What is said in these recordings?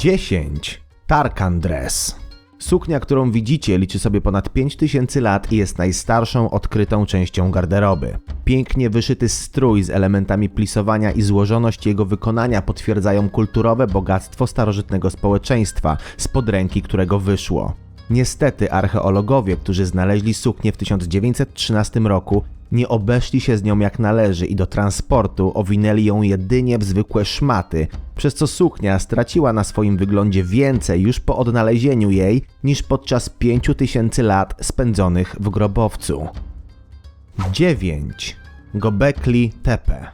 10. Tarkan Dress. Suknia, którą widzicie, liczy sobie ponad 5000 lat i jest najstarszą odkrytą częścią garderoby. Pięknie wyszyty strój z elementami plisowania i złożoność jego wykonania potwierdzają kulturowe bogactwo starożytnego społeczeństwa, spod ręki którego wyszło. Niestety archeologowie, którzy znaleźli suknię w 1913 roku, nie obeszli się z nią jak należy i do transportu owinęli ją jedynie w zwykłe szmaty, przez co suknia straciła na swoim wyglądzie więcej już po odnalezieniu jej niż podczas 5000 lat spędzonych w grobowcu. 9. Gobekli Tepe.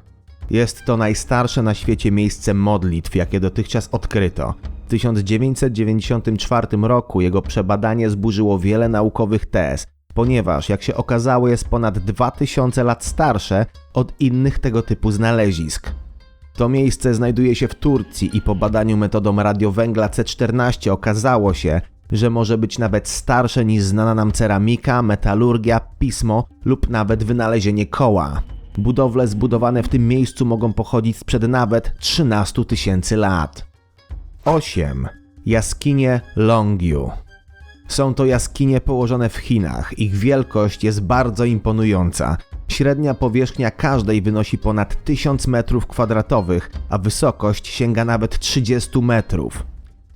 Jest to najstarsze na świecie miejsce modlitw, jakie dotychczas odkryto. W 1994 roku jego przebadanie zburzyło wiele naukowych tez, ponieważ, jak się okazało, jest ponad 2000 lat starsze od innych tego typu znalezisk. To miejsce znajduje się w Turcji i po badaniu metodą radiowęgla C14 okazało się, że może być nawet starsze niż znana nam ceramika, metalurgia, pismo lub nawet wynalezienie koła. Budowle zbudowane w tym miejscu mogą pochodzić sprzed nawet 13 tysięcy lat. 8. Jaskinie Longyu. Są to jaskinie położone w Chinach. Ich wielkość jest bardzo imponująca. Średnia powierzchnia każdej wynosi ponad 1000 metrów kwadratowych, a wysokość sięga nawet 30 metrów.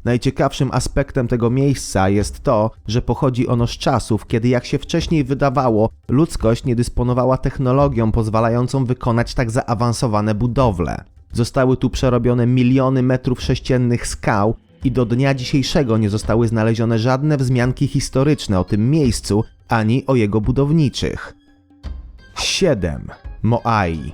Najciekawszym aspektem tego miejsca jest to, że pochodzi ono z czasów, kiedy jak się wcześniej wydawało, ludzkość nie dysponowała technologią pozwalającą wykonać tak zaawansowane budowle. Zostały tu przerobione miliony metrów sześciennych skał i do dnia dzisiejszego nie zostały znalezione żadne wzmianki historyczne o tym miejscu ani o jego budowniczych. 7. Moai.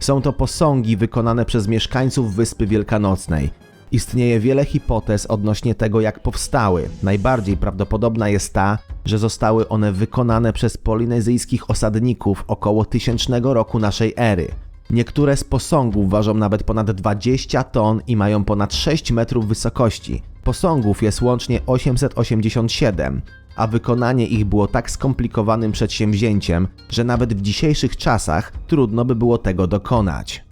Są to posągi wykonane przez mieszkańców Wyspy Wielkanocnej. Istnieje wiele hipotez odnośnie tego, jak powstały. Najbardziej prawdopodobna jest ta, że zostały one wykonane przez polinezyjskich osadników około 1000 roku naszej ery. Niektóre z posągów ważą nawet ponad 20 ton i mają ponad 6 metrów wysokości. Posągów jest łącznie 887, a wykonanie ich było tak skomplikowanym przedsięwzięciem, że nawet w dzisiejszych czasach trudno by było tego dokonać.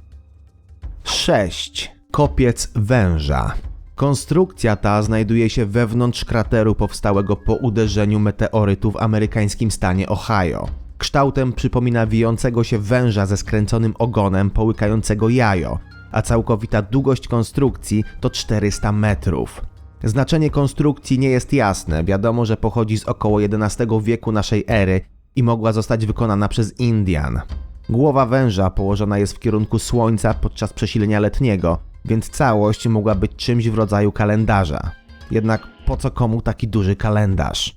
6. Kopiec węża. Konstrukcja ta znajduje się wewnątrz krateru powstałego po uderzeniu meteorytu w amerykańskim stanie Ohio. Kształtem przypomina wijącego się węża ze skręconym ogonem połykającego jajo, a całkowita długość konstrukcji to 400 metrów. Znaczenie konstrukcji nie jest jasne, wiadomo, że pochodzi z około XI wieku naszej ery i mogła zostać wykonana przez Indian. Głowa węża położona jest w kierunku słońca podczas przesilenia letniego, więc całość mogła być czymś w rodzaju kalendarza. Jednak po co komu taki duży kalendarz?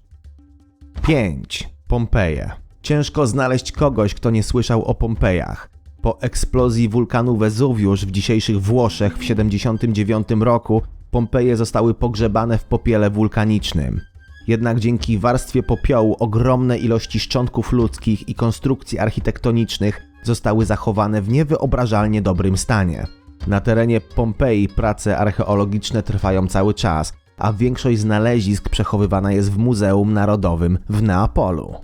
5. Pompeje. Ciężko znaleźć kogoś, kto nie słyszał o Pompejach. Po eksplozji wulkanu Wezuwiusz w dzisiejszych Włoszech w 79 roku Pompeje zostały pogrzebane w popiele wulkanicznym. Jednak dzięki warstwie popiołu ogromne ilości szczątków ludzkich i konstrukcji architektonicznych zostały zachowane w niewyobrażalnie dobrym stanie. Na terenie Pompeji prace archeologiczne trwają cały czas, a większość znalezisk przechowywana jest w Muzeum Narodowym w Neapolu.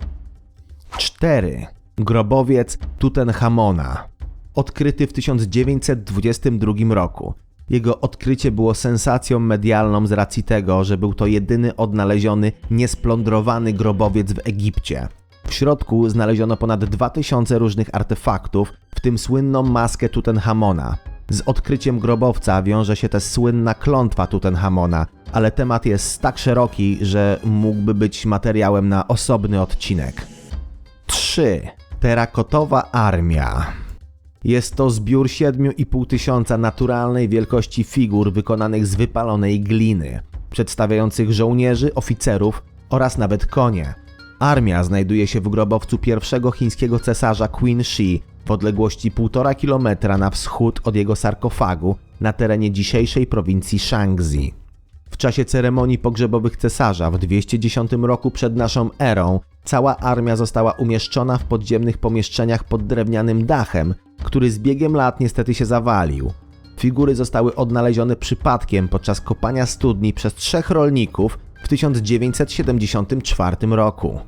4. Grobowiec Tutenchamona. Odkryty w 1922 roku. Jego odkrycie było sensacją medialną z racji tego, że był to jedyny odnaleziony, niesplądrowany grobowiec w Egipcie. W środku znaleziono ponad 2000 różnych artefaktów, w tym słynną maskę Tutenchamona. Z odkryciem grobowca wiąże się też słynna klątwa Tutenchamona, ale temat jest tak szeroki, że mógłby być materiałem na osobny odcinek. 3. Terakotowa armia. Jest to zbiór 7,5 tysiąca naturalnej wielkości figur wykonanych z wypalonej gliny, przedstawiających żołnierzy, oficerów oraz nawet konie. Armia znajduje się w grobowcu pierwszego chińskiego cesarza Qin Shi w odległości 1,5 km na wschód od jego sarkofagu na terenie dzisiejszej prowincji Shangzi. Czasie ceremonii pogrzebowych cesarza w 210 roku przed naszą erą cała armia została umieszczona w podziemnych pomieszczeniach pod drewnianym dachem, który z biegiem lat niestety się zawalił. Figury zostały odnalezione przypadkiem podczas kopania studni przez trzech rolników w 1974 roku.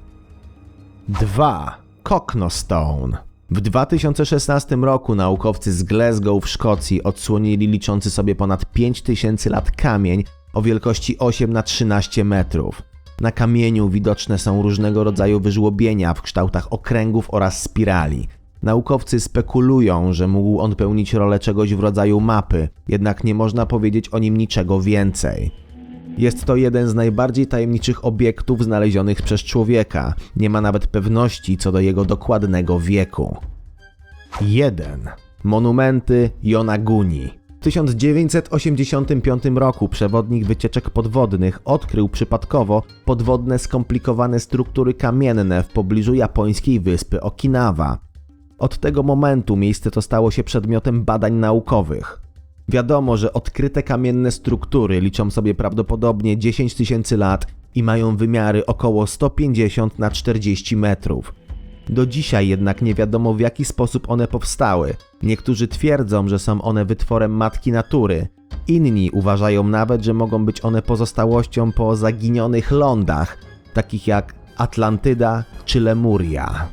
2. Cocknostone w 2016 roku naukowcy z Glasgow w Szkocji odsłonili liczący sobie ponad 5000 lat kamień, o wielkości 8 na 13 metrów. Na kamieniu widoczne są różnego rodzaju wyżłobienia w kształtach okręgów oraz spirali. Naukowcy spekulują, że mógł on pełnić rolę czegoś w rodzaju mapy, jednak nie można powiedzieć o nim niczego więcej. Jest to jeden z najbardziej tajemniczych obiektów znalezionych przez człowieka. Nie ma nawet pewności co do jego dokładnego wieku. 1. Monumenty Yonaguni. W 1985 roku przewodnik wycieczek podwodnych odkrył przypadkowo podwodne skomplikowane struktury kamienne w pobliżu japońskiej wyspy Okinawa. Od tego momentu miejsce to stało się przedmiotem badań naukowych. Wiadomo, że odkryte kamienne struktury liczą sobie prawdopodobnie 10 tysięcy lat i mają wymiary około 150 na 40 metrów. Do dzisiaj jednak nie wiadomo w jaki sposób one powstały. Niektórzy twierdzą, że są one wytworem matki natury. Inni uważają nawet, że mogą być one pozostałością po zaginionych lądach, takich jak Atlantyda czy Lemuria.